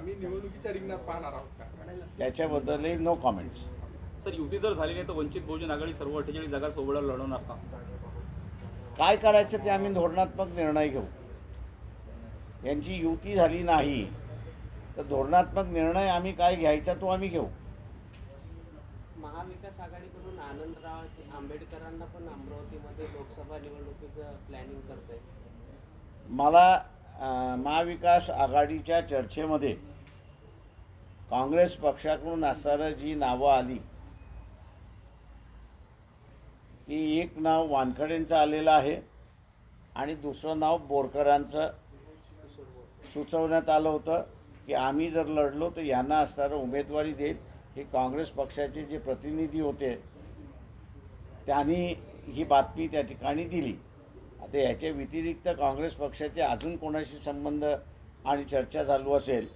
आम्ही निवडणुकीच्या रिंगणात पाहणार आहोत का? त्याच्याबद्दलही नो कॉमेंट्स सर युती जर झाली नाही तर वंचित बहुजन आघाडी सर्व अठ्ठेचाळीस जागा सोबत लढवणार का? काय करायचं ते आम्ही धोरणात्मक निर्णय घेऊ. यांची युती झाली नाही तर धोरणात्मक निर्णय आम्ही काय घ्यायचा तो आम्ही घेऊ. महाविकास आघाडीकडून आनंदराव आंबेडकरांना पण अमरावतीमध्ये लोकसभा निवडणुकीचं प्लॅनिंग करत आहे मला महाविकास आघाडीच्या चर्चेमध्ये काँग्रेस पक्षाकडून असणारं जी नावं आली ती एक नाव वानखडेंचं आलेलं आहे आणि दुसरं नाव बोरकरांचं सुचवण्यात आलं होतं की आम्ही जर लढलो तर यांना असणारं उमेदवारी देईल. हे काँग्रेस पक्षाचे जे प्रतिनिधी होते त्यांनी ही बातमी त्या ठिकाणी दिली. आता याच्या व्यतिरिक्त काँग्रेस पक्षाचे अजून कोणाशी संबंध आणि चर्चा चालू असेल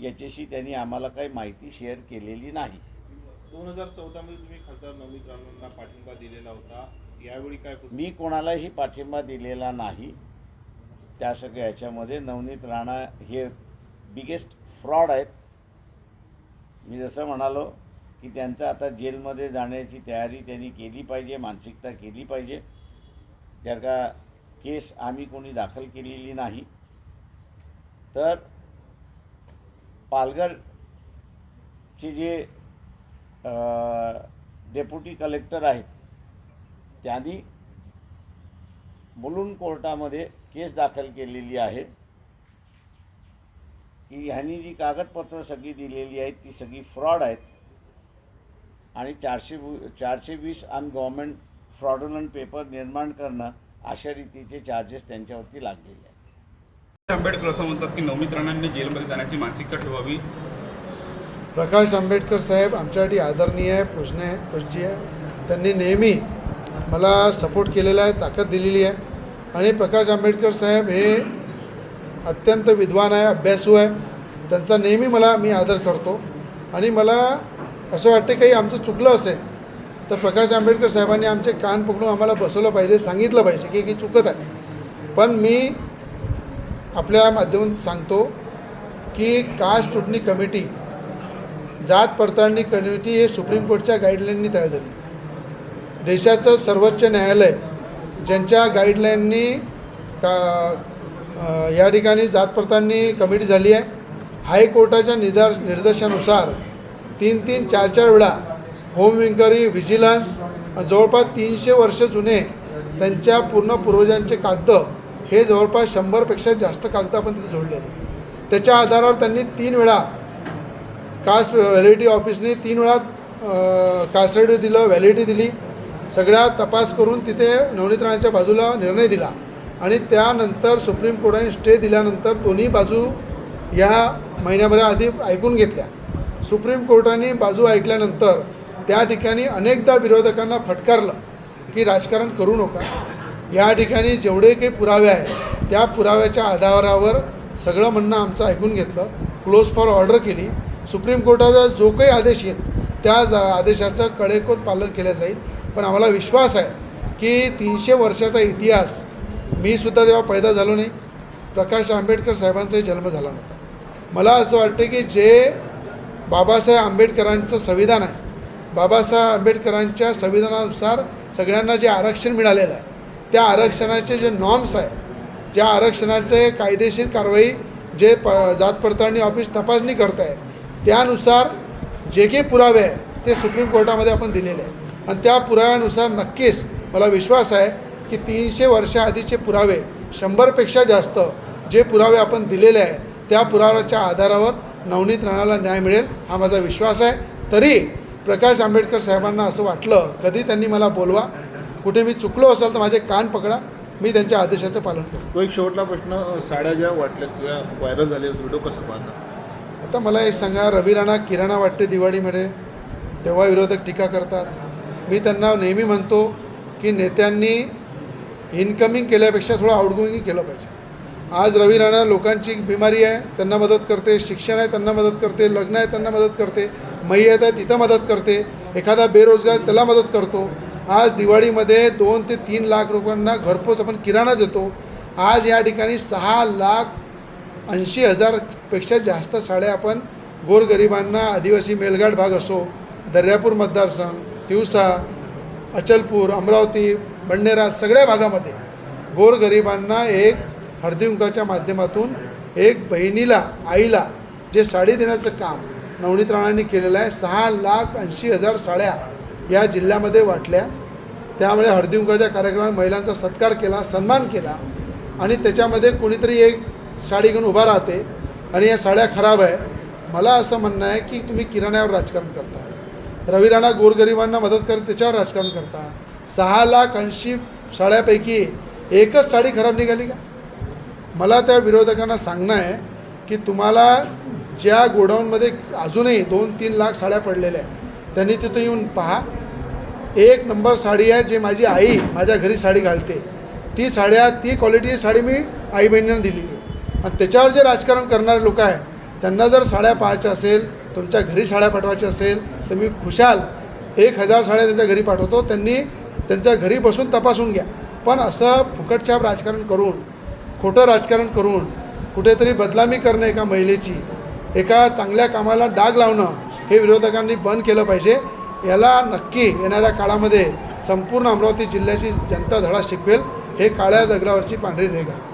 याच्याशी त्यांनी आम्हाला काही माहिती शेअर केलेली नाही. दोन हजार चौदामध्ये तुम्ही खासदार नवनीत राणांना पाठिंबा दिलेला होता. यावेळी काय मी कोणालाही पाठिंबा दिलेला नाही. त्या सगळ्या याच्यामध्ये नवनीत राणा हे बिगेस्ट फ्रॉड आहेत. मी जसं म्हणालो की त्यांचं आता जेलमध्ये जाण्याची तयारी त्यांनी केली पाहिजे मानसिकता केली पाहिजे. जर का केस आम्ही कोणी दाखल केलेली नाही तर पालघरचे जे डेप्युटी कलेक्टर आहेत त्यांनी मुलुंड कोर्टामध्ये केस दाखल केलेली आहे. की ह्यांनी जी कागदपत्र सगळी दिलेली आहेत ती सगळी फ्रॉड आहेत. आणि चारशे चारशे वीस अन गव्हर्मेंट फ्रॉडुलंट पेपर निर्माण करणं अशा रीतीचे चार्जेस त्यांच्यावरती लागलेले आहेत. आंबेडकर असं म्हणतात की नवनीत राणांनी जेलमध्ये जाण्याची मानसिकता ठेवावी. प्रकाश आंबेडकर साहेब आमच्यासाठी आदरणीय आहे पूजनीय आहे पूज्य आहे त्यांनी नेहमी मला सपोर्ट केलेला आहे ताकद दिलेली आहे. आणि प्रकाश आंबेडकर साहेब हे अत्यंत विद्वान आहे अभ्यासू आहे. त्यांचा नेहमी मला मी आदर करतो. आणि मला असं वाटते काही आमचं चुकलं असेल तर प्रकाश आंबेडकर साहेबांनी आमचे कान पकडून आम्हाला बसवलं पाहिजे सांगितलं पाहिजे की की चुकत आहे. पण मी आपल्या माध्यमातून सांगतो की कास्ट चुटणी कमिटी जात पडताळणी कमिटी हे सुप्रीम कोर्टच्या गाईडलाईननी तयार झाली देशाचं सर्वोच्च न्यायालय ज्यांच्या गाईडलाईननी का या ठिकाणी जात पडताळणी कमिटी झाली आहे हायकोर्टाच्या निर्दा निर्देशानुसार तीन तीन चार चार वेळा होम इन्क्वायरी व्हिजिलन्स जवळपास तीनशे वर्ष जुने त्यांच्या पूर्ण पूर्वजांचे कागद हे जवळपास शंभरपेक्षा जास्त कागद आपण तिथे जोडलेले. त्याच्या आधारावर त्यांनी तीन वेळा कास्ट व्हॅलिडिटी ऑफिसने तीन वेळा कास्ट दिलं व्हॅलिडिटी दिली. सगळ्या तपास करून तिथे नवनीतराच्या बाजूला निर्णय दिला. आणि त्यानंतर सुप्रीम कोर्टाने स्टे दिल्यानंतर दोन्ही बाजू या महिन्याभरा आधी ऐकून घेतल्या. सुप्रीम कोर्टाने बाजू ऐकल्यानंतर त्या ठिकाणी अनेकदा विरोधकांना फटकारलं की राजकारण करू नका. या ठिकाणी जेवढे काही पुरावे आहेत त्या पुराव्याच्या आधारावर सगळं म्हणणं आमचं ऐकून घेतलं. क्लोज फॉर ऑर्डर केली. सुप्रीम कोर्टाचा जो काही आदेश येईल त्या जा- आदेशाचं कडेकोट पालन केलं जाईल. पण आम्हाला विश्वास आहे की तीनशे वर्षाचा इतिहास मी सुद्धा तेव्हा पैदा झालो नाही. प्रकाश आंबेडकर साहेबांचाही जन्म झाला नव्हता. मला असं वाटतं की जे बाबासाहेब आंबेडकरांचं संविधान आहे बाबासाहेब आंबेडकरांच्या संविधानानुसार सगळ्यांना जे आरक्षण मिळालेलं आहे त्या आरक्षणाचे जे नॉर्म्स आहे ज्या आरक्षणाचे कायदेशीर कारवाई जे प जात पडताळणी ऑफिस तपासणी करत आहे त्यानुसार जे काही पुरावे आहे ते सुप्रीम कोर्टामध्ये आपण दिलेले आहे. आणि त्या पुराव्यानुसार नक्कीच मला विश्वास आहे की तीनशे वर्षाआधीचे पुरावे शंभरपेक्षा जास्त जे पुरावे आपण दिलेले आहे त्या पुराव्याच्या आधारावर नवनीत राणाला न्याय मिळेल हा माझा विश्वास आहे. तरी प्रकाश आंबेडकर साहेबांना असं वाटलं कधी त्यांनी मला बोलवा? कुठे मी चुकलो असेल तर माझे कान पकडा. मी त्यांच्या आदेशाचं पालन करू तो एक शेवटला प्रश्न साड्या ज्या वाटल्यात किंवा व्हायरल झालेला व्हिडिओ कसं पाहता? आता मला एक सांगा रवी राणा किराणा वाटते दिवाळीमध्ये तेव्हा विरोधक टीका करतात. मी त्यांना नेहमी म्हणतो की नेत्यांनी इन्कमिंग केल्यापेक्षा थोडं आउटगोईंग केलं पाहिजे. आज रवी राणा लोकांची बिमारी आहे त्यांना मदत करते शिक्षण आहे त्यांना मदत करते लग्न आहे त्यांना मदत करते मैयत आहे तिथं मदत करते एखादा बेरोजगार त्याला मदत करतो. आज दिवाळीमध्ये दोन ते तीन लाख रुपयांना घरपोच आपण किराणा देतो. आज या ठिकाणी सहा लाख ऐंशी हजारपेक्षा जास्त साड्या आपण गोरगरिबांना आदिवासी मेलघाट भाग असो दर्यापूर मतदारसंघ तिवसा अचलपूर अमरावती बंडेरा सगळ्या भागामध्ये गोरगरिबांना एक हळदीकुंकाच्या माध्यमातून एक बहिणीला आईला जे साडी देण्याचं काम नवनीत राणांनी केलेलं आहे सहा लाख ऐंशी हजार साड्या या जिल्ह्यामध्ये वाटल्या. त्यामुळे हळदीकुंकाच्या कार्यक्रमात महिलांचा सत्कार केला सन्मान केला आणि त्याच्यामध्ये कोणीतरी एक साडी घेऊन उभा राहते आणि या साड्या खराब आहे. मला असं म्हणणं आहे की तुम्ही किराण्यावर राजकारण करता. रवी राणा गोरगरिबांना मदत करत त्याच्यावर राजकारण करता. सहा लाख ऐंशी साड्यापैकी एकच साडी खराब निघाली का? मला त्या विरोधकांना सांगणं आहे की तुम्हाला ज्या गोडाऊनमध्ये अजूनही दोन तीन लाख साड्या पडलेल्या आहेत त्यांनी तिथं येऊन पहा. एक नंबर साडी आहे जे माझी आई माझ्या घरी साडी घालते. ती साड्या ती क्वालिटीची साडी मी आई बहिणींना दिलेली आहे. आणि त्याच्यावर जे राजकारण करणारे लोक आहे त्यांना जर साड्या पाहायच्या असेल तुमच्या घरी साड्या पाठवायच्या असेल तर मी खुशाल एक हजार साड्या त्यांच्या घरी पाठवतो. त्यांनी त्यांच्या घरी बसून तपासून घ्या. पण असं फुकटछाप राजकारण करून खोटं राजकारण करून कुठेतरी बदनामी करणं एका महिलेची एका चांगल्या कामाला डाग लावणं हे विरोधकांनी बंद केलं पाहिजे. याला नक्की येणाऱ्या काळामध्ये संपूर्ण अमरावती जिल्ह्याची जनता धडा शिकवेल. हे काळ्या दगडावरची पांढरी रेग आहे